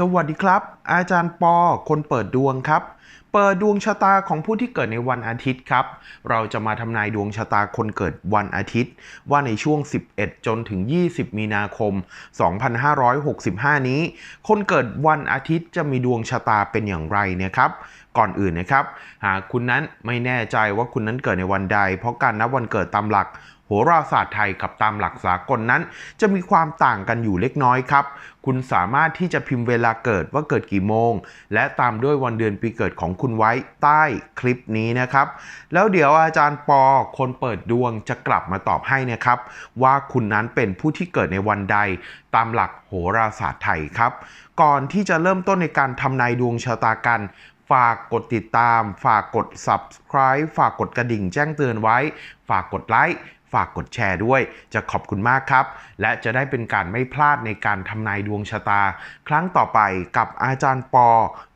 สวัสดีครับ อาจารย์ปอ คนเปิดดวงครับ เปิดดวงชะตาของผู้ที่เกิดในวันอาทิตย์ครับ เราจะมาทำนายดวงชะตาคนเกิดวันอาทิตย์ ว่าในช่วง 11 จนถึง 20 มีนาคม 2565 นี้ คนเกิดวันอาทิตย์จะมีดวงชะตาเป็นอย่างไรเนะครับ ก่อนอื่นนะครับ หากคุณนั้นไม่แน่ใจว่าคุณนั้นเกิดในวันใด เพราะการนับวันเกิดตามหลัก โหราศาสตร์ไทยกับตามหลักสากลนั้น จะมีความต่างกันอยู่เล็กน้อยครับ คุณสามารถที่จะพิมพ์เวลาเกิดว่าเกิดกี่โมง และตามด้วยวันเดือนปีเกิดของคุณไว้ใต้คลิปนี้นะครับ แล้วเดี๋ยวอาจารย์ปอคนเปิดดวงจะกลับมาตอบให้นะครับ ว่าคุณนั้นเป็นผู้ที่เกิดในวันใดตามหลักโหราศาสตร์ไทยครับ ก่อนที่จะเริ่มต้นในการทำนายดวงชะตากันฝากกดติดตาม ฝากกด subscribe ฝากกดกระดิ่งแจ้งเตือนไว้ ฝากกดไลค์ ฝากกดแชร์ด้วย จะขอบคุณมากครับ และจะได้เป็นการไม่พลาดในการทำนายดวงชะตา ครั้งต่อไปกับอาจารย์ปอ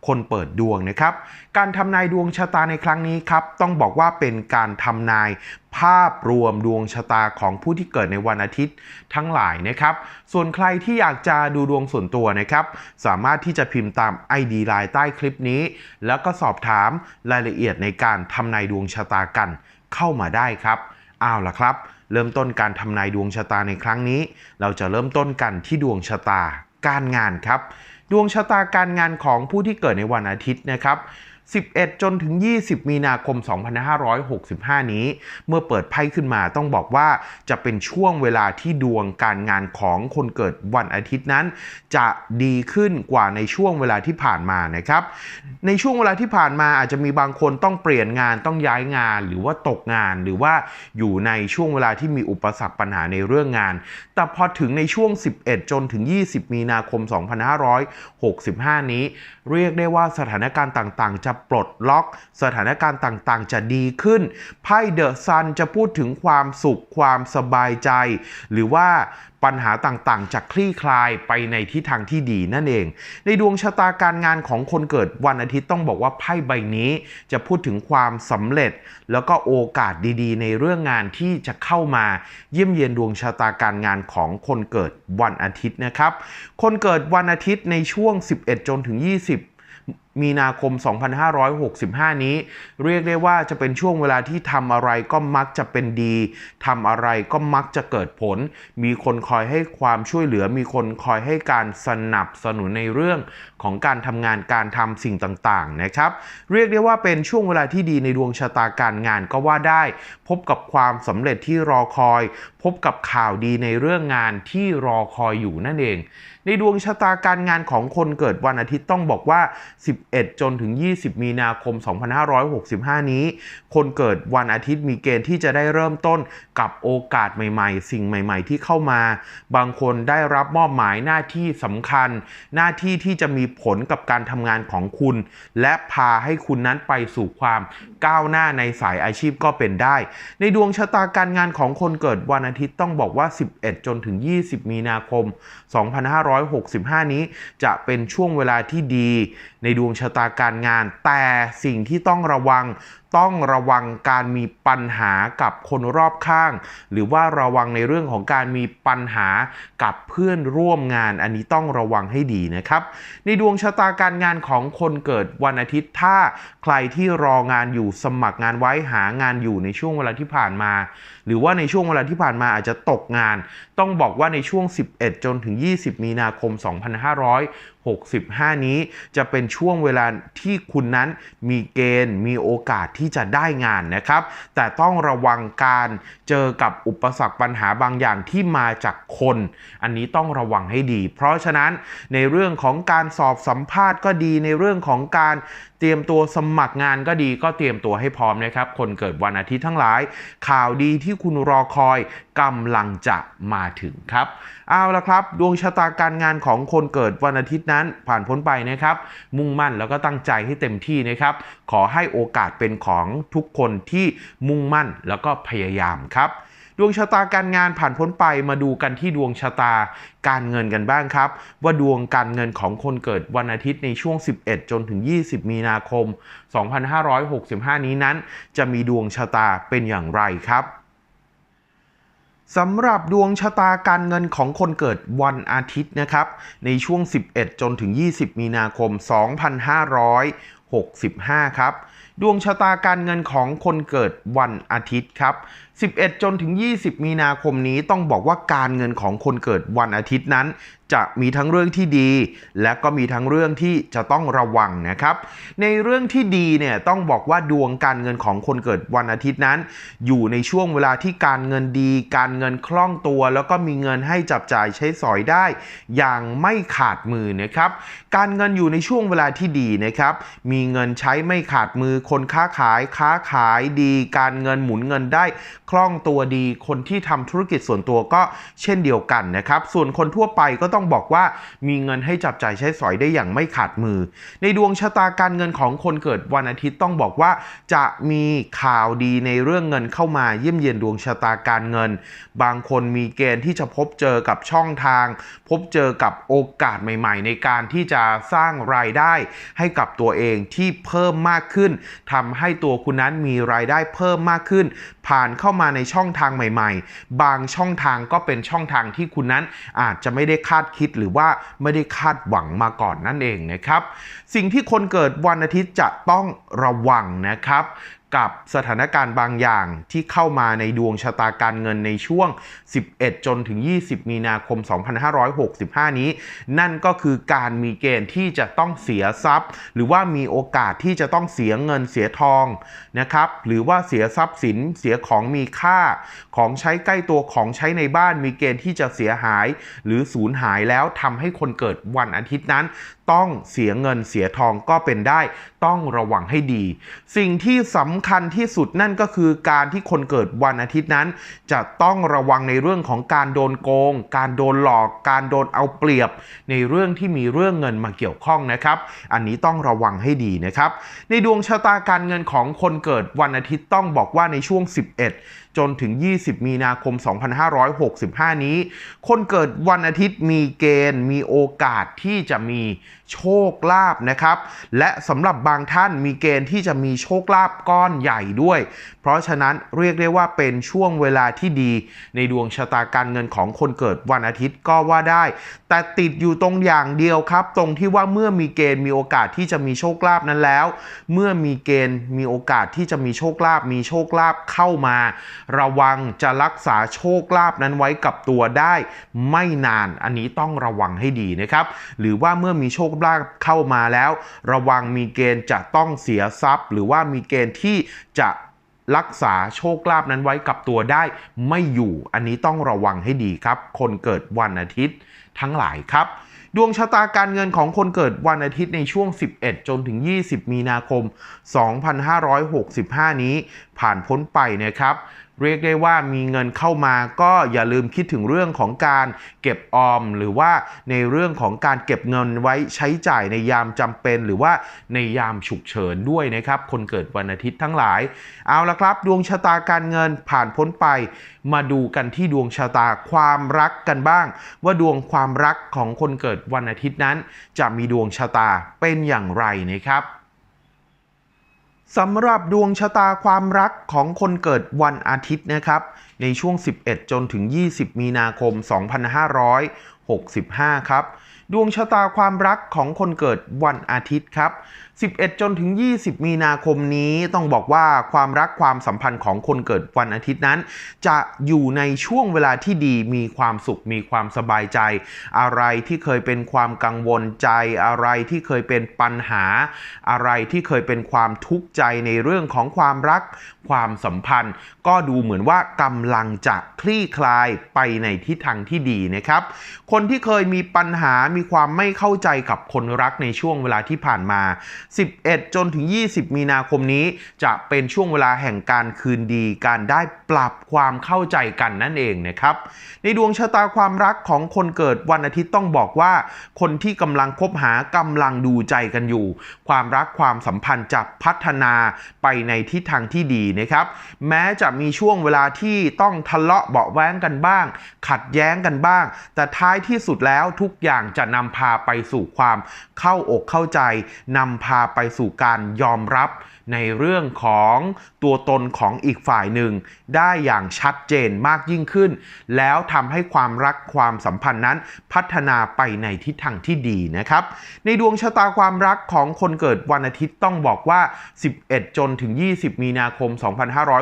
คนเปิดดวงนะครับ การทำนายดวงชะตาในครั้งนี้ครับ ต้องบอกว่าเป็นการทำนายภาพรวมดวงชะตาของผู้ที่เกิดในวันอาทิตย์ทั้งหลายนะครับ ส่วนใครที่อยากจะดูดวงส่วนตัวนะครับ สามารถที่จะพิมพ์ตาม ID ไลน์ใต้คลิปนี้ แล้วก็สอบถามรายละเอียดในการทำนายดวงชะตากันเข้ามาได้ครับ อาล่ะครับ เริ่มต้นการทำนายดวงชะตาในครั้งนี้ เราจะเริ่มต้นกันที่ดวงชะตาการงานครับ ดวงชะตาการงานของผู้ที่เกิดในวันอาทิตย์นะครับ 11 จนถึง 20 มีนาคม 2565 นี้ เมื่อเปิดไพ่ขึ้นมาต้องบอกว่าจะเป็นช่วงเวลาที่ดวงการงานของคนเกิดวันอาทิตย์นั้น จะดีขึ้นกว่าในช่วงเวลาที่ผ่านมานะครับ ในช่วงเวลาที่ผ่านมาอาจจะมีบางคนต้องเปลี่ยนงานต้องย้ายงานหรือว่าตกงานหรือว่าอยู่ในช่วงเวลาที่มีอุปสรรคปัญหาในเรื่องงาน แต่พอถึงในช่วง 11 จนถึง 20 มีนาคม 2565 นี้ เรียกได้ว่าสถานการณ์ต่างๆ จะปลดล็อก สถานการณ์ต่างๆ จะดีขึ้น ไพ่เดอะซันจะพูดถึงความสุขความสบายใจ หรือว่าปัญหาต่างๆ จะคลี่คลายไปในทิศทางที่ดีนั่นเอง ในดวงชะตาการงานของคนเกิดวันอาทิตย์ต้องบอกว่าไพ่ใบนี้จะพูดถึงความสำเร็จ แล้วก็โอกาสดีๆ ในเรื่องงานที่จะเข้ามาเยี่ยมเยียนดวงชะตาการงานของคนเกิดวันอาทิตย์นะครับ คนเกิดวันอาทิตย์ในช่วง 11 จนถึง 20 มีนาคม 2565 นี้ เรียกได้ว่าจะเป็นช่วงเวลาที่ทำอะไรก็มักจะเป็นดีทำอะไรก็มักจะเกิดผล มีคนคอยให้ความช่วยเหลือ มีคนคอยให้การสนับสนุนในเรื่องของการทำงานการทำสิ่งต่าง ๆ นะครับ เรียกได้ว่าเป็นช่วงเวลาที่ดีในดวงชะตาการงานก็ว่าได้ พบกับความสำเร็จที่รอคอย พบกับข่าวดีในเรื่องงานที่รอคอยอยู่นั่นเอง ในดวงชะตาการงานของคนเกิดวันอาทิตย์ต้องบอกว่า11 จนถึง 20 มีนาคม 2565 นี้ คนเกิดวันอาทิตย์มีเกณฑ์ที่จะได้เริ่มต้นกับโอกาสใหม่ ๆ สิ่งใหม่ ๆ ที่เข้ามา บางคนได้รับมอบหมายหน้าที่สำคัญ หน้าที่ที่จะมีผลกับการทำงานของคุณ และพาให้คุณนั้นไปสู่ความก้าวหน้าในสายอาชีพก็เป็นได้ ในดวงชะตาการงานของคนเกิดวันอาทิตย์ต้องบอกว่า 11 จนถึง 20 มีนาคม 2565 นี้จะเป็นช่วงเวลาที่ดีในดวงวงชะตาการงาน แต่สิ่งที่ต้องระวังต้องระวังการมีปัญหากับคนรอบข้าง หรือว่าระวังในเรื่องของการมีปัญหากับเพื่อนร่วมงาน อันนี้ต้องระวังให้ดีนะครับ ในดวงชะตาการงานของคนเกิดวันอาทิตย์ถ้าใครที่รองานอยู่สมัครงานไว้หางานอยู่ในช่วงเวลาที่ผ่านมา หรือว่าในช่วงเวลาที่ผ่านมาอาจจะตกงาน ต้องบอกว่าในช่วง 11 จนถึง 20 มีนาคม 2565 นี้จะเป็นช่วงเวลาที่คุณนั้นมีเกณฑ์มีโอกาสที่จะได้งานนะครับ แต่ต้องระวังการเจอกับอุปสรรคปัญหาบางอย่างที่มาจากคน อันนี้ต้องระวังให้ดี เพราะฉะนั้นในเรื่องของการสอบสัมภาษณ์ก็ดีในเรื่องของการเตรียมตัวสมัครงานก็ดีก็เตรียมตัวให้พร้อมนะครับ คนเกิดวันอาทิตย์ทั้งหลาย ข่าวดีที่คุณรอคอยกำลังจะมาถึงครับเอาละครับ ดวงชะตาการงานของคนเกิดวันอาทิตย์นั้นผ่านพ้นไปนะครับ มุ่งมั่นแล้วก็ตั้งใจให้เต็มที่นะครับ ขอให้โอกาสเป็นของทุกคนที่มุ่งมั่นแล้วก็พยายามครับ ดวงชะตาการงานผ่านพ้นไปมาดูกันที่ดวงชะตาการเงินกันบ้างครับ ว่าดวงการเงินของคนเกิดวันอาทิตย์ในช่วง 11 จนถึง 20 มีนาคม 2565 นี้นั้น จะมีดวงชะตาเป็นอย่างไรครับสำหรับดวงชะตาการเงินของคนเกิดวันอาทิตย์นะครับ ในช่วง 11 จนถึง 20 มีนาคม 2565 ครับ ดวงชะตาการเงินของคนเกิดวันอาทิตย์ครับ 11 จนถึง 20 มีนาคมนี้ต้องบอกว่าการเงินของคนเกิดวันอาทิตย์นั้น จะมีทั้งเรื่องที่ดี และก็มีทั้งเรื่องที่จะต้องระวังนะครับ ในเรื่องที่ดีเนี่ยต้องบอกว่าดวงการเงินของคนเกิดวันอาทิตย์นั้น อยู่ในช่วงเวลาที่การเงินดี การเงินคล่องตัว แล้วก็มีเงินให้จับจ่ายใช้สอยได้ อย่างไม่ขาดมือนะครับ การเงินอยู่ในช่วงเวลาที่ดีนะครับ มีเงินใช้ไม่ขาดมือคนค้าขายค้าขายดี การเงินหมุนเงินได้คล่องตัวดี คนที่ทำธุรกิจส่วนตัวก็เช่นเดียวกันนะครับ ส่วนคนทั่วไปก็ต้องบอกว่ามีเงินให้จับจ่ายใช้สอยได้อย่างไม่ขาดมือ ในดวงชะตาการเงินของคนเกิดวันอาทิตย์ต้องบอกว่า จะมีข่าวดีในเรื่องเงินเข้ามาเยี่ยมเยียนดวงชะตาการเงิน บางคนมีเกณฑ์ที่จะพบเจอกับช่องทาง พบเจอกับโอกาสใหม่ ๆ ในการที่จะสร้างรายได้ให้กับตัวเองที่เพิ่มมากขึ้นทำให้ตัวคุณนั้นมีรายได้เพิ่มมากขึ้น ผ่านเข้ามาในช่องทางใหม่ ๆ บางช่องทางก็เป็นช่องทางที่คุณนั้นอาจจะไม่ได้คาดคิดหรือว่าไม่ได้คาดหวังมาก่อนนั่นเองนะครับ สิ่งที่คนเกิดวันอาทิตย์จะต้องระวังนะครับ กับสถานการณ์บางอย่างที่เข้ามาในดวงชะตาการเงินในช่วง 11 จนถึง 20 มีนาคม 2565 นี้ นั่นก็คือการมีเกณฑ์ที่จะต้องเสียทรัพย์ หรือว่ามีโอกาสที่จะต้องเสียเงินเสียทองนะครับ หรือว่าเสียทรัพย์สินเสียของมีค่า ของใช้ใกล้ตัวของใช้ในบ้านมีเกณฑ์ที่จะเสียหาย หรือสูญหายแล้วทำให้คนเกิดวันอาทิตย์นั้น ต้องเสียเงินเสียทองก็เป็นได้ ต้องระวังให้ดี สิ่งที่สำคัญที่สุดนั่นก็คือการที่คนเกิดวันอาทิตย์นั้น จะต้องระวังในเรื่องของการโดนโกง การโดนหลอก การโดนเอาเปรียบ ในเรื่องที่มีเรื่องเงินมาเกี่ยวข้องนะครับ อันนี้ต้องระวังให้ดีนะครับ ในดวงชะตาการเงินของคนเกิดวันอาทิตย์ต้องบอกว่าในช่วง 11จนถึง 20 มีนาคม 2565 นี้ คนเกิดวันอาทิตย์มีเกณฑ์ มีโอกาสที่จะมีโชคลาภนะครับ และสำหรับบางท่านมีเกณฑ์ที่จะมีโชคลาภก้อนใหญ่ด้วย เพราะฉะนั้นเรียกได้ว่าเป็นช่วงเวลาที่ดี ในดวงชะตาการเงินของคนเกิดวันอาทิตย์ก็ว่าได้ แต่ติดอยู่ตรงอย่างเดียวครับ ตรงที่ว่าเมื่อมีเกณฑ์มีโอกาสที่จะมีโชคลาภนั้นแล้ว เมื่อมีเกณฑ์มีโอกาสที่จะมีโชคลาภมีโชคลาภเข้ามาระวังจะรักษาโชคลาภนั้นไว้กับตัวได้ไม่นาน อันนี้ต้องระวังให้ดีนะครับ หรือว่าเมื่อมีโชคลาภเข้ามาแล้ว ระวังมีเกณฑ์จะต้องเสียทรัพย์ หรือว่ามีเกณฑ์ที่จะรักษาโชคลาภนั้นไว้กับตัวได้ไม่อยู่ อันนี้ต้องระวังให้ดีครับ คนเกิดวันอาทิตย์ทั้งหลายครับ ดวงชะตาการเงินของคนเกิดวันอาทิตย์ในช่วง 11 จนถึง 20 มีนาคม 2565 นี้ผ่านพ้นไปนะครับ เรียกได้ว่ามีเงินเข้ามาก็อย่าลืมคิดถึงเรื่องของการเก็บออม หรือว่าในเรื่องของการเก็บเงินไว้ใช้จ่ายในยามจำเป็น หรือว่าในยามฉุกเฉินด้วยนะครับ คนเกิดวันอาทิตย์ทั้งหลาย เอาละครับ ดวงชะตาการเงินผ่านพ้นไป มาดูกันที่ดวงชะตาความรักกันบ้าง ว่าดวงความรักของคนเกิดวันอาทิตย์นั้น จะมีดวงชะตาเป็นอย่างไรนะครับ สำหรับดวงชะตาความรักของคนเกิดวันอาทิตย์นะครับ ในช่วง 11 จนถึง 20 มีนาคม 2565 ครับ ดวงชะตาความรักของคนเกิดวันอาทิตย์ครับ 11 จนถึง 20 มีนาคมนี้ต้องบอกว่าความรักความสัมพันธ์ของคนเกิดวันอาทิตย์นั้น จะอยู่ในช่วงเวลาที่ดีมีความสุขมีความสบายใจ อะไรที่เคยเป็นความกังวลใจ อะไรที่เคยเป็นปัญหา อะไรที่เคยเป็นความทุกข์ใจในเรื่องของความรัก ความสัมพันธ์ ก็ดูเหมือนว่ากำลังจะคลี่คลายไปในทิศทางที่ดีนะครับ คนที่เคยมีปัญหามีความไม่เข้าใจกับคนรักในช่วงเวลาที่ผ่านมา 11 จนถึง 20 มีนาคมนี้ จะเป็นช่วงเวลาแห่งการคืนดี การได้ปรับความเข้าใจกันนั่นเองนะครับ ในดวงชะตาความรักของคนเกิดวันอาทิตย์ต้องบอกว่า คนที่กำลังคบหากำลังดูใจกันอยู่ ความรักความสัมพันธ์จะพัฒนาไปในทิศทางที่ดีนะครับแม้จะมีช่วงเวลาที่ต้องทะเลาะเบาแว้งกันบ้าง ขัดแย้งกันบ้าง แต่ท้ายที่สุดแล้วทุกอย่างจะนำพาไปสู่ความเข้าอกเข้าใจนำพาไปสู่การยอมรับ ในเรื่องของตัวตนของอีกฝ่ายหนึ่ง ได้อย่างชัดเจนมากยิ่งขึ้น แล้วทำให้ความรักความสัมพันธ์นั้นพัฒนาไปในทิศทางที่ดีนะครับ ในดวงชะตาความรักของคนเกิดวันอาทิตย์ต้องบอกว่า 11 จนถึง 20 มีนาคม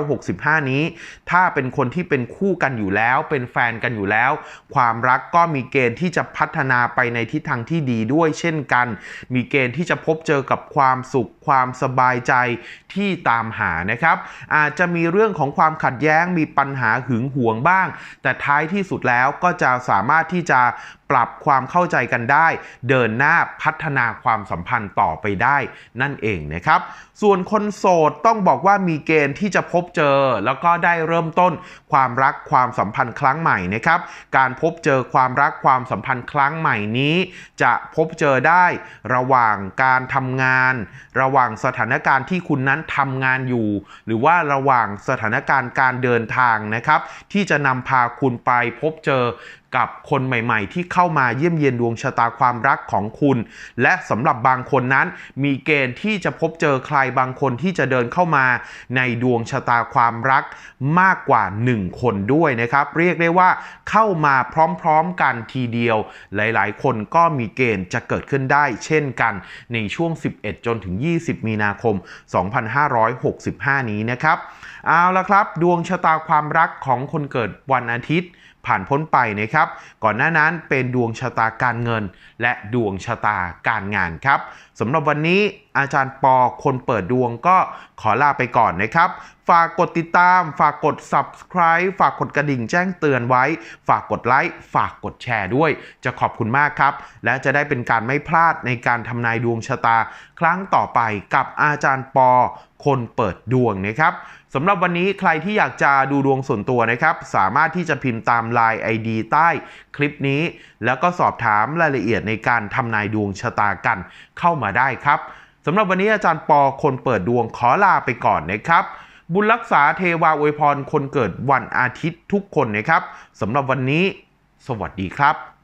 2565 นี้ ถ้าเป็นคนที่เป็นคู่กันอยู่แล้วเป็นแฟนกันอยู่แล้ว ความรักก็มีเกณฑ์ที่จะพัฒนาไปในทิศทางที่ดีด้วยเช่นกัน มีเกณฑ์ที่จะพบเจอกับความสุขความสบายใจที่ตามหานะครับ อาจจะมีเรื่องของความขัดแย้งมีปัญหาหึงหวงบ้าง แต่ท้ายที่สุดแล้วก็จะสามารถที่จะปรับความเข้าใจกันได้ เดินหน้าพัฒนาความสัมพันธ์ต่อไปได้ นั่นเองนะครับ ส่วนคนโสดต้องบอกว่ามีเกณฑ์ที่จะพบเจอ แล้วก็ได้เริ่มต้นความรักความสัมพันธ์ครั้งใหม่นะครับ การพบเจอความรักความสัมพันธ์ครั้งใหม่นี้ จะพบเจอได้ระหว่างการทำงาน ระหว่างสถานการณ์ที่คุณนั้นทำงานอยู่ หรือว่าระหว่างสถานการณ์การเดินทางนะครับ ที่จะนำพาคุณไปพบเจอกับคนใหม่ๆ ที่เข้ามาเยี่ยมเยียนดวงชะตาความรักของคุณ และสำหรับบางคนนั้น มีเกณฑ์ที่จะพบเจอใครบางคนที่จะเดินเข้ามาในดวงชะตาความรักมากกว่า 1 คนด้วยนะครับ เรียกได้ว่าเข้ามาพร้อมๆกันทีเดียว หลายๆ คนก็มีเกณฑ์จะเกิดขึ้นได้ เช่นกันในช่วง 11 จนถึง 20 มีนาคม 2565 นี้นะครับเอาละครับ ดวงชะตาความรักของคนเกิดวันอาทิตย์ ผ่านพ้นไปนะครับ ก่อนหน้านั้นเป็นดวงชะตาการเงิน และดวงชะตาการงานครับสำหรับวันนี้อาจารย์ปอคนเปิดดวงก็ขอลาไปก่อนนะครับ ฝากกดติดตาม ฝากกด subscribe ฝากกดกระดิ่งแจ้งเตือนไว้ ฝากกดไลค์ ฝากกดแชร์ด้วย จะขอบคุณมากครับ และจะได้เป็นการไม่พลาดในการทำนายดวงชะตา ครั้งต่อไปกับอาจารย์ปอคนเปิดดวงนะครับ สำหรับวันนี้ใครที่อยากจะดูดวงส่วนตัวนะครับ สามารถที่จะพิมพ์ตาม Line ID ใต้คลิปนี้ แล้วก็สอบถามรายละเอียดในการทำนายดวงชะตากันเข้ามาได้ครับสำหรับวันนี้อาจารย์ปอคนเปิดดวงขอลาไปก่อนนะครับ บุญรักษาเทวาอวยพรคนเกิดวันอาทิตย์ทุกคนนะครับสำหรับวันนี้ สวัสดีครับ